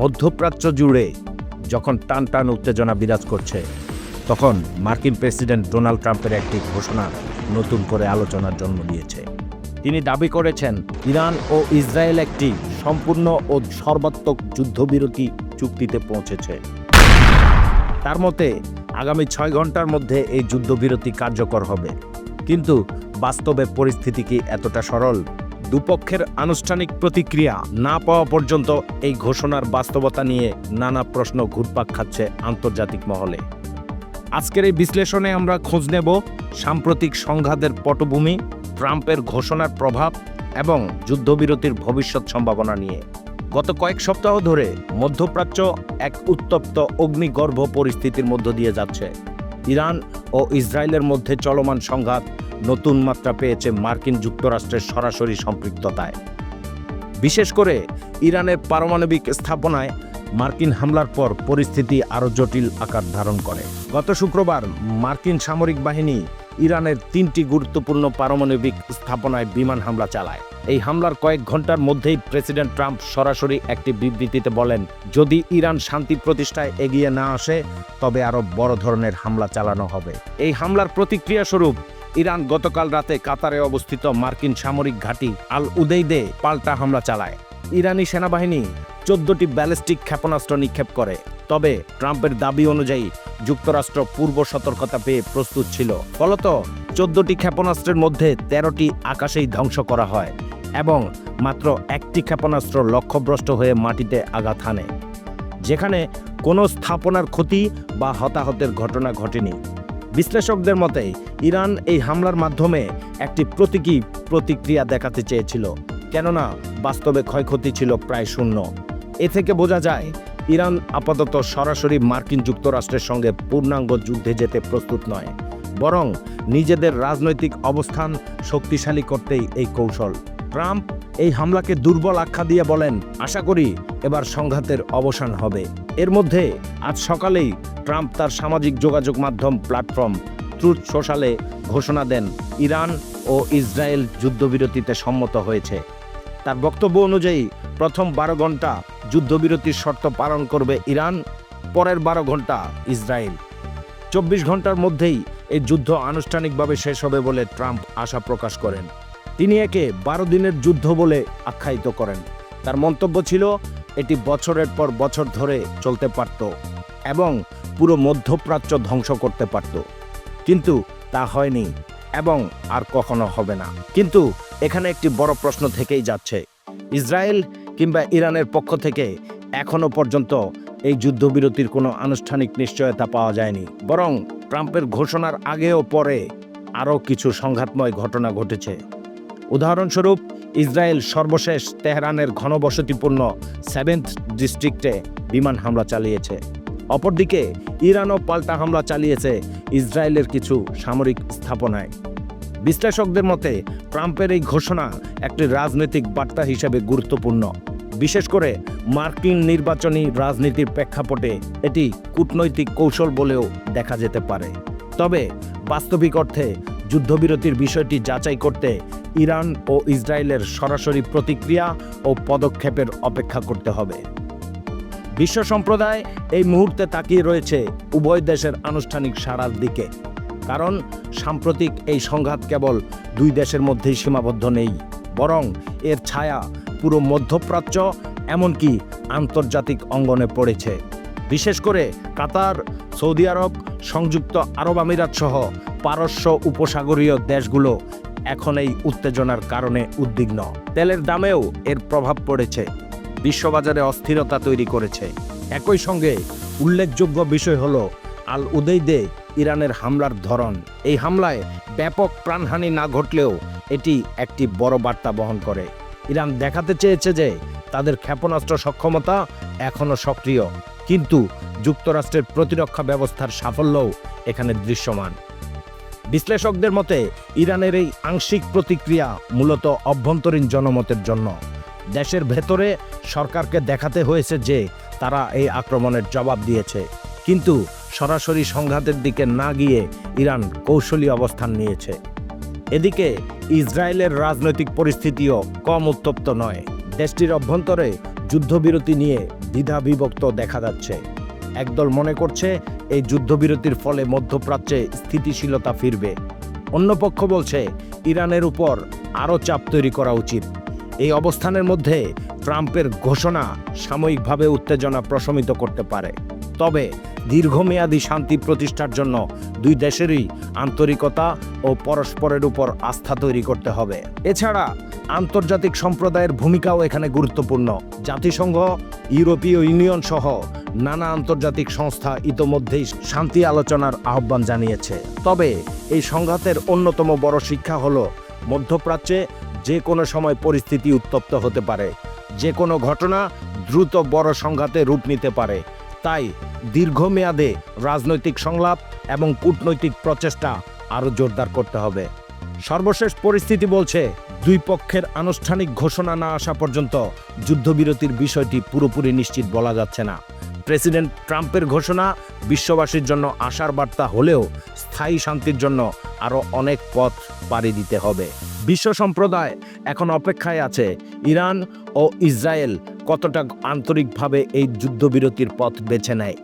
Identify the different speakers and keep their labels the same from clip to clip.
Speaker 1: মধ্যপ্রাচ্য জুড়ে যখন টান টান উত্তেজনা বিরাজ করছে, তখন মার্কিন প্রেসিডেন্ট ডোনাল্ড ট্রাম্পের একটি ঘোষণা নতুন করে আলোচনার জন্ম দিয়েছে। তিনি দাবি করেছেন, ইরান ও ইসরায়েল একটি সম্পূর্ণ ও সর্বাত্মক যুদ্ধবিরতি চুক্তিতে পৌঁছেছে। তার মতে, আগামী ছয় ঘণ্টার মধ্যে এই যুদ্ধবিরতি কার্যকর হবে। কিন্তু বাস্তবে পরিস্থিতি কি এতটা সরল? দুপক্ষের আনুষ্ঠানিক প্রতিক্রিয়া না পাওয়া পর্যন্ত এই ঘোষণার বাস্তবতা নিয়ে নানা প্রশ্ন ঘুরপাক খাচ্ছে আন্তর্জাতিক মহলে। আজকের এই বিশ্লেষণে আমরা খোঁজ নেব সাম্প্রতিক সংঘাতের পটভূমি, ট্রাম্পের ঘোষণার প্রভাব এবং যুদ্ধবিরতির ভবিষ্যৎ সম্ভাবনা নিয়ে। গত কয়েক সপ্তাহ ধরে মধ্যপ্রাচ্য এক উত্তপ্ত অগ্নিগর্ভ পরিস্থিতির মধ্য দিয়ে যাচ্ছে। ইরান ও ইসরায়েলের মধ্যে চলমান সংঘাত নতুন মাত্রা পেয়েছে মার্কিন যুক্তরাষ্ট্রের সরাসরি সম্পৃক্ততায়। বিশেষ করে ইরানের পারমাণবিক স্থাপনায় মার্কিন হামলার পর পরিস্থিতি আরও জটিল আকার ধারণ করে। গত শুক্রবার মার্কিন সামরিক বাহিনী ইরানের তিনটি গুরুত্বপূর্ণ পারমাণবিক স্থাপনায় বিমান হামলা চালায়। এই হামলার কয়েক ঘণ্টার মধ্যেই প্রেসিডেন্ট ট্রাম্প সরাসরি একটি বিবৃতিতে বলেন, যদি ইরান শান্তি প্রতিষ্ঠায় এগিয়ে না আসে, তবে আরও বড় ধরনের হামলা চালানো হবে। এই হামলার প্রতিক্রিয়া স্বরূপ ইরান গতকাল রাতে কাতারে অবস্থিত মার্কিন সামরিক ঘাঁটি আল উদেইদে পাল্টা হামলা চালায়। ইরানি সেনাবাহিনী চোদ্দটি ব্যালিস্টিক ক্ষেপণাস্ত্র নিক্ষেপ করে, তবে ট্রাম্পের দাবি অনুযায়ী যুক্তরাষ্ট্র পূর্ব সতর্কতা পেয়ে প্রস্তুত ছিল। ফলত চোদ্দটি ক্ষেপণাস্ত্রের মধ্যে তেরোটি আকাশেই ধ্বংস করা হয় এবং মাত্র একটি ক্ষেপণাস্ত্র লক্ষ্যভ্রষ্ট হয়ে মাটিতে আঘাত হানে, যেখানে কোনো স্থাপনার ক্ষতি বা হতাহতের ঘটনা ঘটেনি। বিশ্লেষকদের মতে ইরান এই হামলার মাধ্যমে একটি প্রতীকী প্রতিক্রিয়া দেখাতে চেয়েছিল। কেননা, বাস্তবে ক্ষয়ক্ষতি ছিল প্রায় শূন্য। এ থেকে বোঝা যায়, ইরান আপাতত সরাসরি মার্কিন যুক্তরাষ্ট্রের সঙ্গে পূর্ণাঙ্গ যুদ্ধে যেতে প্রস্তুত নয়, বরং নিজেদের রাজনৈতিক অবস্থান শক্তিশালী করতেই এই কৌশল। ট্রাম্প এই হামলাকে দুর্বল আখ্যা দিয়ে বলেন, আশা করি এবার সংঘাতের অবসান হবে। এর মধ্যে আজ সকালেই ট্রাম্প তার সামাজিক যোগাযোগ মাধ্যম প্ল্যাটফর্ম ট্রুথ সোশ্যালে ঘোষণা দেন, ইরান ও ইসরায়েল যুদ্ধবিরতিতে সম্মত হয়েছে। তার বক্তব্য অনুযায়ী, প্রথম বারো ঘণ্টা যুদ্ধবিরতির শর্ত পালন করবে ইরান, পরের বারো ঘণ্টা ইসরায়েল। চব্বিশ ঘণ্টার মধ্যেই এই যুদ্ধ আনুষ্ঠানিকভাবে শেষ হবে বলে ট্রাম্প আশা প্রকাশ করেন। তিনি একে বারো দিনের যুদ্ধ বলে আখ্যায়িত করেন। তার মন্তব্য ছিল, এটি বছরের পর বছর ধরে চলতে পারত এবং পুরো মধ্যপ্রাচ্য ধ্বংস করতে পারত। কিন্তু তা হয়নি এবং আর কখনো হবে না। কিন্তু এখানে একটি বড় প্রশ্ন থেকেই যাচ্ছে। ইসরায়েল কিংবা ইরানের পক্ষ থেকে এখনও পর্যন্ত এই যুদ্ধবিরতির কোনো আনুষ্ঠানিক নিশ্চয়তা পাওয়া যায়নি। বরং ট্রাম্পের ঘোষণার আগে ও পরে আরও কিছু সংঘাতময় ঘটনা ঘটেছে। উদাহরণস্বরূপ, ইসরায়েল সর্বশেষ তেহরানের ঘনবসতিপূর্ণ সেভেন্থ ডিস্ট্রিক্টে বিমান হামলা চালিয়েছে। অপরদিকে ইরানও পাল্টা হামলা চালিয়েছে ইসরায়েলের কিছু সামরিক স্থাপনায়। বিশ্লেষকদের মতে, ট্রাম্পের এই ঘোষণা একটি রাজনৈতিক বার্তা হিসেবে গুরুত্বপূর্ণ। বিশেষ করে মার্কিন নির্বাচনী রাজনীতির প্রেক্ষাপটে এটি কূটনৈতিক কৌশল বলেও দেখা যেতে পারে। তবে বাস্তবিক অর্থে যুদ্ধবিরতির বিষয়টি যাচাই করতে ইরান ও ইসরায়েলের সরাসরি প্রতিক্রিয়া ও পদক্ষেপের অপেক্ষা করতে হবে। বিশ্ব সম্প্রদায় এই মুহূর্তে তাকিয়ে রয়েছে উভয় দেশের আনুষ্ঠানিক সাড়ার দিকে। কারণ সাম্প্রতিক এই সংঘাত কেবল দুই দেশের মধ্যেই সীমাবদ্ধ নেই, বরং এর ছায়া পুরো মধ্যপ্রাচ্য, এমনকি আন্তর্জাতিক অঙ্গনে পড়েছে। বিশেষ করে কাতার, সৌদি আরব, সংযুক্ত আরব আমিরাত সহ পারস্য উপসাগরীয় দেশগুলো এখন এই উত্তেজনার কারণে উদ্বিগ্ন। তেলের দামেও এর প্রভাব পড়েছে। বিশ্ববাজারে অস্থিরতা তৈরি করেছে। একই সঙ্গে উল্লেখযোগ্য বিষয় হল, আল উদেইদে ইরানের হামলার ধরন। এই হামলায় ব্যাপক প্রাণহানি না ঘটলেও এটি একটি বড় বার্তা বহন করে। ইরান দেখাতে চেয়েছে যে, তাদের ক্ষেপণাস্ত্র সক্ষমতা এখনও সক্রিয়, কিন্তু যুক্তরাষ্ট্রের প্রতিরক্ষা ব্যবস্থার সাফল্যও এখানে দৃশ্যমান। বিশ্লেষকদের মতে, ইরানের এই আংশিক প্রতিক্রিয়া মূলত অভ্যন্তরীণ জনমতের জন্য। দেশের ভেতরে সরকারকে দেখাতে হয়েছে যে তারা এই আক্রমণের জবাব দিয়েছে। কিন্তু সরাসরি সংঘাতের দিকে না গিয়ে ইরান কৌশলী অবস্থান নিয়েছে। এদিকে ইসরায়েলের রাজনৈতিক পরিস্থিতিও কম উত্তপ্ত নয়। দেশটির অভ্যন্তরে যুদ্ধবিরতি নিয়ে দ্বিধা বিভক্ত দেখা যাচ্ছে। একদল মনে করছে এই যুদ্ধবিরতির ফলে মধ্যপ্রাচ্যে স্থিতিশীলতা ফিরবে। অন্য পক্ষ বলছে, ইরানের উপর আরও চাপ তৈরি করা উচিত। এই অবস্থানের মধ্যে ট্রাম্পের ঘোষণা সাময়িকভাবে উত্তেজনা প্রশমিত করতে পারে। তবে দীর্ঘমেয়াদী শান্তি প্রতিষ্ঠার জন্য দুই দেশেরই আন্তরিকতা ও পরস্পরের উপর আস্থা তৈরি করতে হবে। এছাড়া আন্তর্জাতিক সম্প্রদায়ের ভূমিকাও এখানে গুরুত্বপূর্ণ। জাতিসংঘ, ইউরোপীয় ইউনিয়ন সহ নানা আন্তর্জাতিক সংস্থা ইতোমধ্যেই শান্তি আলোচনার আহ্বান জানিয়েছে। তবে এই সংঘাতের অন্যতম বড় শিক্ষা হল মধ্যপ্রাচ্যে যে কোনো সময় পরিস্থিতি উত্তপ্ত হতে পারে। যে কোনো ঘটনা দ্রুত বড় সংঘাতে রূপ নিতে পারে। তাই দীর্ঘমেয়াদে রাজনৈতিক সংলাপ এবং কূটনৈতিক প্রচেষ্টা আরও জোরদার করতে হবে। সর্বশেষ পরিস্থিতি বলছে, দুই পক্ষের আনুষ্ঠানিক ঘোষণা না আসা পর্যন্ত যুদ্ধবিরতির বিষয়টি পুরোপুরি নিশ্চিত বলা যাচ্ছে না। প্রেসিডেন্ট ট্রাম্পের ঘোষণা বিশ্ববাসীর জন্য আশার বার্তা হলেও স্থায়ী শান্তির জন্য আরও অনেক পথ পাড়ি দিতে হবে। বিশ্ব সম্প্রদায় এখন অপেক্ষায় আছে। ইরান ও ইসরায়েল কতটা আন্তরিকভাবে এই যুদ্ধবিরতির পথ বেছে নেয়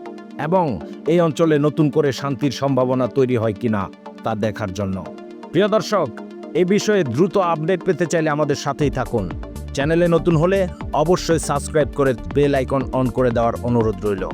Speaker 1: এবং এই অঞ্চলে নতুন করে শান্তির সম্ভাবনা তৈরি হয় কিনা তা দেখার জন্য। প্রিয় দর্শক এই বিষয়ে দ্রুত আপডেট পেতে চাইলে আমাদের সাথেই থাকুন। চ্যানেলে নতুন হলে অবশ্যই সাবস্ক্রাইব করে বেল আইকন অন করে দেওয়ার অনুরোধ রইল।